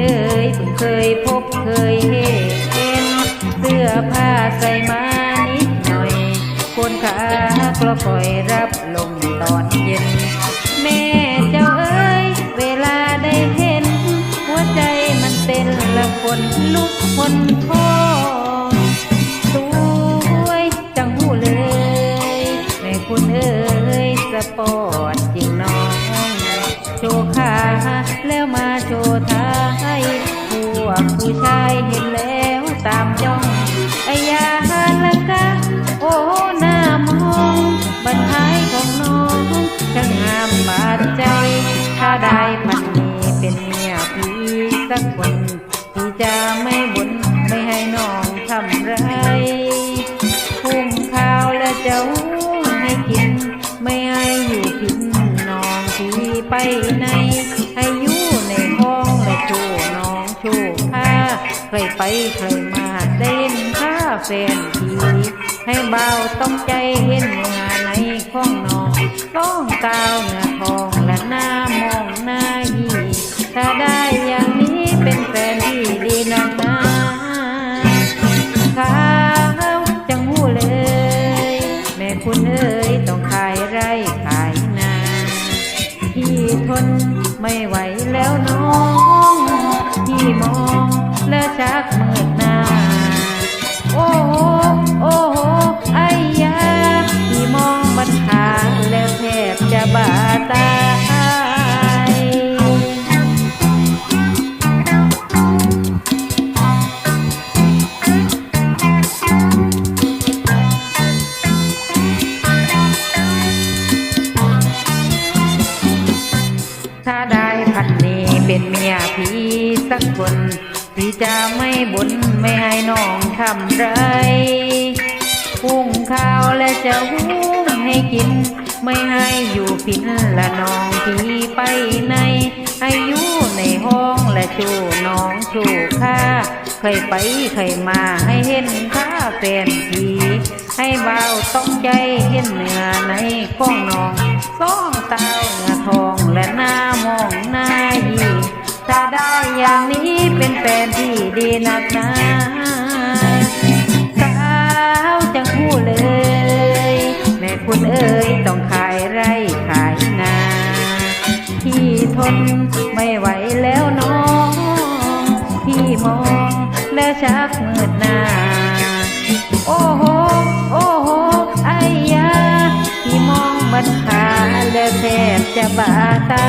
เอ๋ยเพิ่งเคยพบเคยเห็นเสื้อผ้าใส่มานิดหน่อย คนขาก็คอยรับลมตอนเย็น แม่เจ้าเอ๋ยเวลาได้เห็น หัวใจมันเต้นละคนลุกคนพองสวยจังหูเลย แม่คุณเอ๋ยสปอร์ตจริงน้อง โชว์ขาแล้วมาโชว์ทายพว กผู้ชายเห็นแล้วตามจ้องไอ้ยาละกะโอ้หน้ามองบรรทายของน้องช่างงามบาดใจ ถ้าได้พันนี้เป็นเมียพี่สักคนพี่จะไม่บ่นไม่ให้น้องทำไรพุ่งข้าวและจะหุงให้กิน ไม่ให้อยู่พินน้องพี่ไปไหนให้อยู่ในห้องและโชว์น้องโชว์ ใครไปใครมาได้นข้าแฟนพี่ให้เบาต้องใจเห็นเนื้อในของนองต้องกาวเนื้อทองและหน้ามองหน้ายีถ้าได้อย่างนี้เป็นแฟนที่ดีนักหนาข้าวจังหูเลย แม่คุณเอ๋ยต้องขายไร่ขายนาพี่ทนไม่ไหวแล้วน้องพี่มอง แล้วชักมืดหน้า โอ้โหโอ้โหไอ้ยาพี่มองบันทาแล้วแทบจะบาดตายถ้าได้พันนี้เป็นเมียพี่สักคน พี่จะไม่บ่นไม่ให้น้องทำไรหุงข้าวและจะหุงให้กิน ไม่ให้อยู่พินละน้องพี่ไปไหนให้อยู่ในห้องและชูน้องชูข้าใครไปใครมาให้เห็นข้าแฟนพีให้เบาต้องใจเห็นเนื้อในข้องน้องสองเตา อย่างนี้เป็นแฟนที่ดีนักนาสาวจังหูเลย แม่คุณเอ๋ยต้องขายไร่ขายนาพี่ทนไม่ไหวแล้วน้อง พี่มองแล้วชักมืดหน้า โอ้โห โอ้โหไอ้ยา พี่มองบันคาแล้วแทบจะบาตา